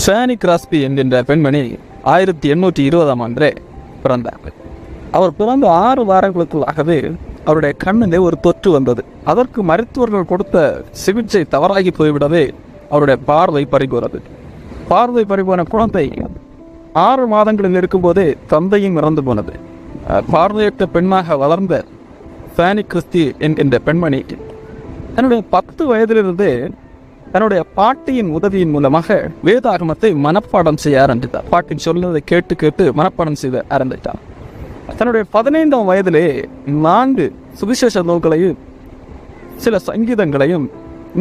Pheni Crosby என்கின்ற பெண்மணி ஆயிரத்தி எண்ணூற்றி இருபதாம் ஆண்டே பிறந்தார். அவர் பிறந்த ஆறு வாரங்களுக்குள்ளாகவே அவருடைய கண்ணிலே ஒரு தொற்று வந்தது. அதற்கு மருத்துவர்கள் கொடுத்த சிகிச்சை தவறாகி போய்விடவே அவருடைய பார்வை பறிபோனது. பார்வை பறிபோன குழந்தை ஆறு மாதங்களில் இருக்கும்போதே தந்தையும் இறந்து போனது. பார்வையற்ற பெண்ணாக வளர்ந்த ஃபேனி கிறிஸ்தி என்கின்ற பெண்மணி தன்னுடைய பத்து வயதிலிருந்தே தன்னுடைய பாட்டியின் உதவியின் மூலமாக வேதாகமத்தை மனப்பாடம் செய்ய ஆரம்பித்தார். பாட்டின் சொல்வதை கேட்டு கேட்டு மனப்பாடம் செய்த ஆரம்பித்தார். தன்னுடைய பதினைந்தாம் வயதிலே நான்கு சுவிசேஷ நூல்களையும் சில சங்கீதங்களையும்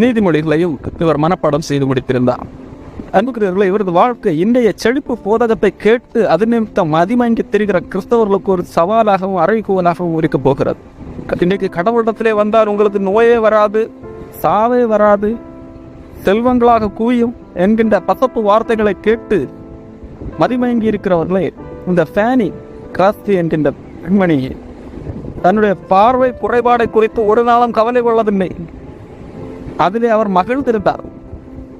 நீதிமொழிகளையும் இவர் மனப்பாடம் செய்து முடித்திருந்தார். அன்புக்குரியவர்களை இவரது வாழ்க்கை இன்றைய செழிப்பு போதகத்தை கேட்டு அது நிமித்தம் மதிமங்கி திரிகிற கிறிஸ்தவர்களுக்கு ஒரு சவாலாகவும் அறைகூவலாகவும் இருக்க போகிறது. இன்றைக்கு கடவுளிடத்திலே வந்தால் உங்களுக்கு நோயே வராது சாவே வராது செல்வங்களாக குவியும் என்கின்ற பசப்பு வார்த்தைகளை கேட்டு மதிமயங்கி இருக்கிறவர்களே இந்த ஃபேனி காஸ்தி என்கின்ற பெண்மணி தன்னுடைய பார்வை குறைபாடை குறித்து ஒரு நாளும் கவலை கொள்ளவில்லை. அதிலே அவர் மகிழ்ந்திருந்தார்.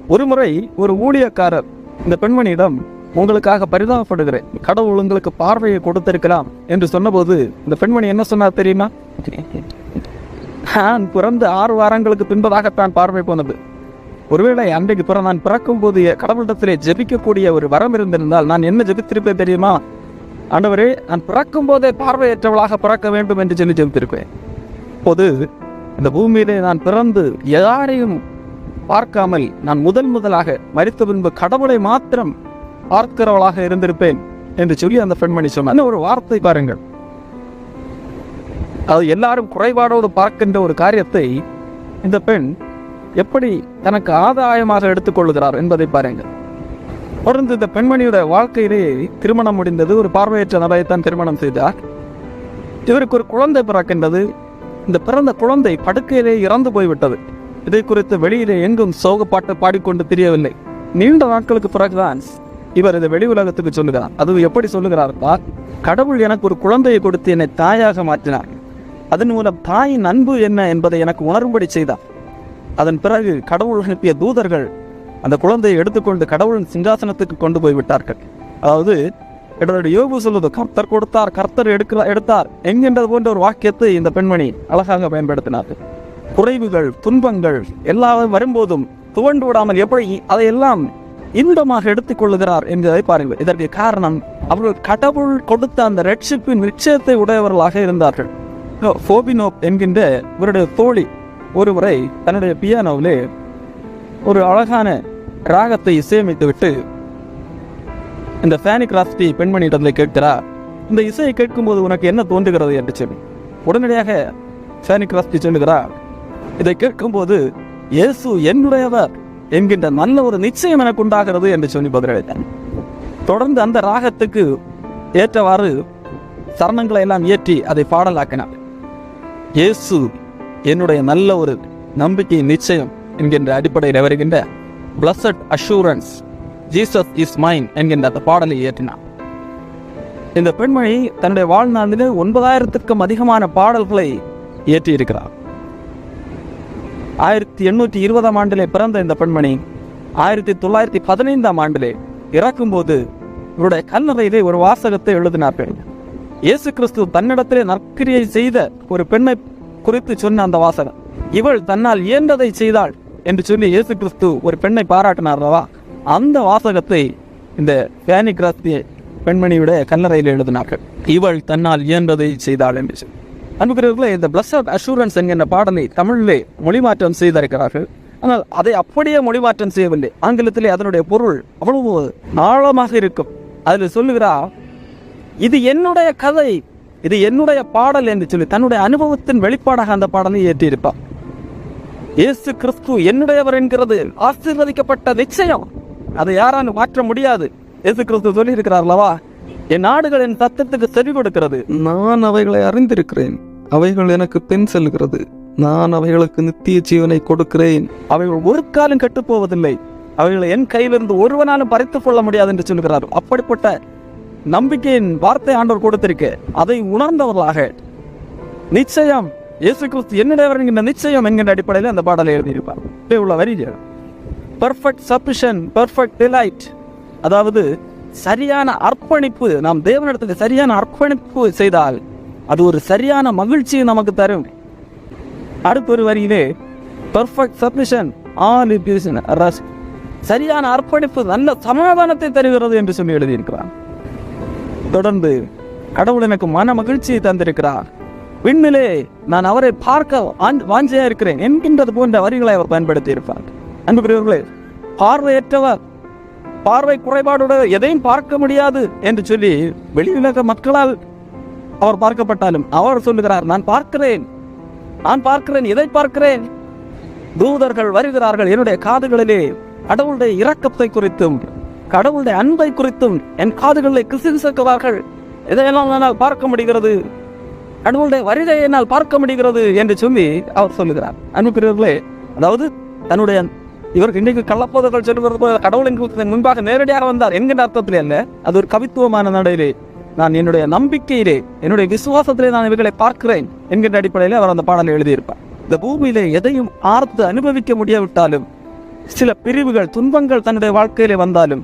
ஒருமுறை ஒரு ஊழியக்காரர் இந்த பெண்மணியிடம் உங்களுக்காக பரிதாபப்படுகிறேன். கடவுள் உங்களுக்கு பார்வையை கொடுத்திருக்கலாம் என்று சொன்னபோது இந்த பெண்மணி என்ன சொன்னார் தெரியுமா? நான் பிறந்த ஆறு வாரங்களுக்கு பின்பதாகத்தான் பார்வை போனது. ஒருவேளை அன்றைக்கு பிற நான் பிறக்கும் போது கடவுளிடத்திலே ஜெபிக்கக்கூடிய ஒரு வரம் இருந்திருந்தால் நான் என்ன ஜெபித்திருப்பேன் தெரியுமா? ஆண்டவரே நான் பிறக்கும் போதே பார்வையற்றவளாக பிறக்க வேண்டும் என்று சொல்லி ஜெபித்திருப்பேன். இப்போது இந்த பூமியிலே நான் பிறந்து யாரையும் பார்க்காமல் நான் முதல் முதலாக மறித்த பின்பு கடவுளை மாத்திரம் பார்க்கிறவளாக இருந்திருப்பேன் என்று சொல்லி அந்த பெண்மணி சொன்னார். அந்த ஒரு வார்த்தை பாருங்கள். அது எல்லாரும் குறைபாடோடு பார்க்கின்ற ஒரு காரியத்தை இந்த பெண் எப்படி தனக்கு ஆதாயமாக எடுத்துக்கொள்கிறார் என்பதை பாருங்கள். தொடர்ந்து இந்த பெண்மணியுடைய வாழ்க்கையிலே திருமணம் முடிந்தது. ஒரு பார்வையற்ற நபரைத்தான் திருமணம் செய்தார். இவருக்கு ஒரு குழந்தை பிறக்கின்றது. இந்த பிறந்த குழந்தை படுக்கையிலே இறந்து போய்விட்டது. இதை குறித்து வெளியிலே எங்கும் சோகப்பாட்டு பாடிக்கொண்டு தெரியவில்லை. நீண்ட நாட்களுக்கு பிறகுதான் இவர் இதை வெளி உலகத்துக்கு சொல்லுகிறார். அது எப்படி சொல்லுகிறார் கடவுள் எனக்கு ஒரு குழந்தையை கொடுத்து என்னை தாயாக மாற்றினார். அதன் மூலம் தாயின் அன்பு என்ன என்பதை எனக்கு உணரும்படி செய்தார். அதன் பிறகு கடவுள் அனுப்பிய தூதர்கள் அந்த குழந்தையை எடுத்துக்கொண்டு கடவுளின் சிங்காசனத்துக்கு கொண்டு போய் விட்டார்கள். அதாவது என்னோட யோகு சொல்வது கர்த்தர் கொடுத்தார் கர்த்தர் எடுக்கிறார் எடுத்தார் என்கின்றது போன்ற ஒரு வாக்கியத்தை இந்த பெண்மணி அழகாக பயன்படுத்தினார்கள். குறைவுகள் துன்பங்கள் எல்லாம் வரும்போதும் துவண்டு விடாமல் எப்படி அதையெல்லாம் இன்பமாக எடுத்துக்கொள்ளுகிறார் என்பதை பாருங்கள். இதற்கு காரணம் அவர்கள் கடவுள் கொடுத்த அந்த ரட்சிப்பின் நிச்சயத்தை உடையவர்களாக இருந்தார்கள். ஃபோபினோப் என்கின்ற இவருடைய தோழி ஒருமுறை தன்னுடைய பியானோவிலே ஒரு அழகான ராகத்தை இசையமைத்துவிட்டு இந்த ஃபேனி கிராஸ்டி பெண்மணியிடத்தில் கேட்கிறார் இந்த இசையை கேட்கும்போது உனக்கு என்ன தோன்றுகிறது என்று சொல்லி. உடனடியாக ஃபேனி கிராஸ்டி சொல்லுகிறார் இதை கேட்கும்போது இயேசு என்னுடையவர் என்கின்ற நல்ல ஒரு நிச்சயம் எனக்கு உண்டாகிறது என்று சொல்லி பதிலளித்தான் தொடர்ந்து அந்த ராகத்துக்கு ஏற்றவாறு சரணங்களை எல்லாம் ஏற்றி அதை பாடலாக்கினார். இயேசு என்னுடைய நல்ல ஒரு நம்பிக்கை நிச்சயம் என்கின்ற அடிப்படையில் வருகின்ற blessed assurance Jesus is mine என்கின்ற அந்த பாடலை ஏற்றினார் இந்த பெண்மணி தன்னுடைய வாழ்நாளிலே ஒன்பதாயிரத்திற்கும் அதிகமான பாடல்களை இயற்றியிருக்கிறார். ஆயிரத்தி எண்ணூற்றி இருபதாம் ஆண்டிலே பிறந்த இந்த பெண்மணி ஆயிரத்தி தொள்ளாயிரத்தி பதினைந்தாம் ஆண்டிலே இறக்கும்போது இவருடைய கல்லறையிலே ஒரு வாசகத்தை எழுதினார்கள் இயேசு கிறிஸ்து தன்னிடத்திலே நற்கிரியை செய்த ஒரு பெண்ணை குறித்து சொன்ன அந்த வாசகம் இவள் தன்னால் இயன்றதை செய்தாள்? என்று சொல்லி இயேசு கிறிஸ்து ஒரு பெண்ணை பாராட்டினார்களா அந்த வாசகத்தை இந்த ஃபேனி கிராஸ்தி பெண்மணியுடைய கல்லறையில் எழுதினார்கள். இவள் தன்னால் இயன்றதை செய்தாள்? என்று சொல்லி. அன்புக்குரியவர்களே இந்த பிளஸட் அஷூரன்ஸ் என்கின்ற பாடலை தமிழிலே மொழிமாற்றம் செய்திருக்கிறார்கள். ஆனால் அதை அப்படியே மொழிமாற்றம் செய்யவில்லை. ஆங்கிலத்திலே அதனுடைய பொருள் அவ்வளவு ஆழமாக இருக்கும். அதில் சொல்லுகிறா இது என்னுடைய கதை. இது என்னுடைய பாடல் என்று சொல்லி தன்னுடைய அனுபவத்தின் வெளிப்பாடாக அந்த பாடலை ஏற்றியிருப்பார். இயேசு கிறிஸ்து என்னுடையவர் என்கிறது ஆசீர்வதிக்கப்பட்ட நிச்சயம். அதை யாராலும் மாற்ற முடியாது. இயேசு கிறிஸ்து சொல்லி இருக்கிறார்களவா என் நாடுகள் என் சத்தத்துக்கு செவி கொடுக்கிறது. நான் அவைகளை அறிந்திருக்கிறேன். அவைகள் எனக்கு பின் செல்கிறது. நான் அவைகளுக்கு நித்திய ஜீவனை கொடுக்கிறேன். அவைகள் ஒரு காலம் கெட்டுப் போவதில்லை. அவைகளை என் கையிலிருந்து ஒருவனாலும் பறித்துக் கொள்ள முடியாது என்று சொல்கிறார். அப்படிப்பட்ட நம்பிக்கையின் வார்த்தை ஆண்டவர் கொடுத்திருக்கு. அதை உணர்ந்தவர்களாக நிச்சயம் இயேசு கிறிஸ்து என்னுடையவர் என்கின்ற நிச்சயம் என்கின்ற அடிப்படையில் அந்த பாடலை எழுதியிருப்பார். இப்படி உள்ள வரி பெர்ஃபெக்ட் சபிஷன் பெர்ஃபெக்ட் டிலைட் அதாவது சரியான அர்ப்பணிப்பு நாம் தேவனிடத்தில் சரியான அர்ப்பணிப்பு செய்தால் அது ஒரு சரியான மகிழ்ச்சியை நமக்கு தரும். அடுத்த ஒரு வரியிலே பெர்ஃபெக்ட் சப்மிஷன் ஆல் சரியான அர்ப்பணிப்பு நல்ல சமாதானத்தை தருகிறது என்று சொல்லி எழுதியிருக்கிறான் தொடர்ந்து கடவுள் எனக்கு மன மகிழ்ச்சியை தந்திருக்கிறார். விண்ணிலே நான் அவரை பார்க்க வாஞ்சியா இருக்கிறேன் என்கின்றது போன்ற வரிகளை அவர் பயன்படுத்தி இருப்பார் அன்புக்குரியவர்களே பார்வையற்றவர் பார்வை குறைபாடுடைய எதையும் பார்க்க முடியாது என்று சொல்லி வெளியுலக மக்களால் அவர் பார்க்கப்பட்டாலும் அவர் சொல்லுகிறார் நான் பார்க்கிறேன் நான் பார்க்கிறேன் எதை பார்க்கிறேன்? தூதர்கள் வருகிறார்கள் என்னுடைய காதுகளிலே கடவுளுடைய இரக்கத்தை குறித்தும் கடவுளுடைய அன்பை குறித்தும் என் காதுகளை கிசுகிசுக்குவார்கள் இதையெல்லாம் என்னால் பார்க்க முடிகிறது. கடவுளுடைய வருகையை என்னால் பார்க்க முடிகிறது என்று சொல்லி அவர் சொல்லுகிறார். அன்புக்குரியவர்களே அதாவது தன்னுடைய இவருக்கு இன்றைக்கு கள்ளப்போதர்கள் சொல்லுவது கடவுளின் கடவுள் முன்பாக நேரடியாக வந்தார் என்கின்ற அர்த்தத்திலே அல்ல. அது ஒரு கவித்துவமான நடையிலே. நான் என்னுடைய நம்பிக்கையிலே என்னுடைய விசுவாசத்திலே நான் இவர்களை பார்க்கிறேன் என்கின்ற அடிப்படையிலே அவர் அந்த பாடலை எழுதியிருப்பார். இந்த பூமியிலே எதையும் ஆர்த்து அனுபவிக்க முடியாவிட்டாலும் சில பிரிவுகள் துன்பங்கள் தன்னுடைய வாழ்க்கையிலே வந்தாலும்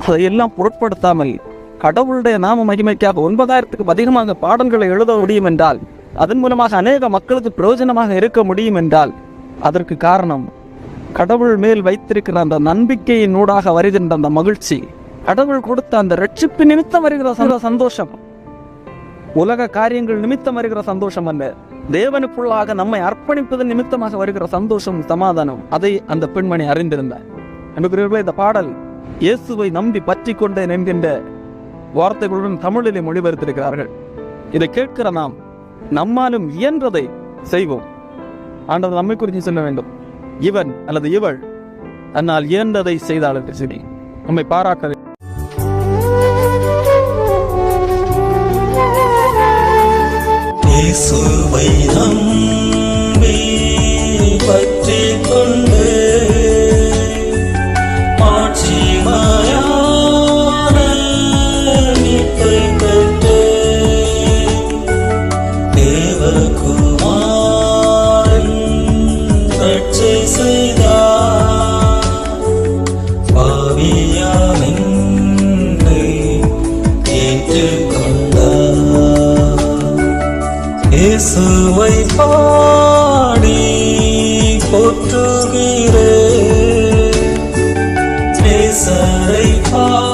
அதையெல்லாம் பொருட்படுத்தாமல் கடவுளுடைய நாம மகிமைக்காக ஒன்பதாயிரத்துக்கும் அதிகமாக பாடல்களை எழுத முடியும் என்றால் அதன் மூலமாக அநேக மக்களுக்கு பிரயோஜனமாக இருக்க முடியும் என்றால் அதற்கு காரணம் கடவுள் மேல் வைத்திருக்கிற அந்த நம்பிக்கையின் ஊடாக வருகின்ற அந்த மகிழ்ச்சி. கடவுள் கொடுத்த அந்த ரட்சிப்பு நிமித்தம் வருகிற சந்தோ- சந்தோஷம். உலக காரியங்கள் நிமித்தம் வருகிற சந்தோஷம் அல்ல. தேவனுக்குள்ளாக நம்மை அர்ப்பணிப்பதன் நிமித்தமாக வருகிற சந்தோஷம் சமாதானம். அதை அந்த பெண்மணி அறிந்திருந்தார். அன்புக்குரியவர்களே இந்த பாடல் இயேசுவை நம்பி பற்றி கொண்டேன் என்கின்ற வார்த்தைகளுடன் தமிழிலே மொழிபெயர்த்திருக்கிறார்கள். இதை கேட்கிற நாம் நம்மாலும் இயன்றதை செய்வோம். ஆண்டவர் நம்மை குறித்து சொல்ல வேண்டும். இவன் அல்லது இவள் தன்னால் இயன்றதை செய்தாள் என்று நம்மை பாராட்ட இயேசுவை இயேசுவை பாடி போற்றுகிறேன். நேசரை பாடி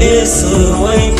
夜色微。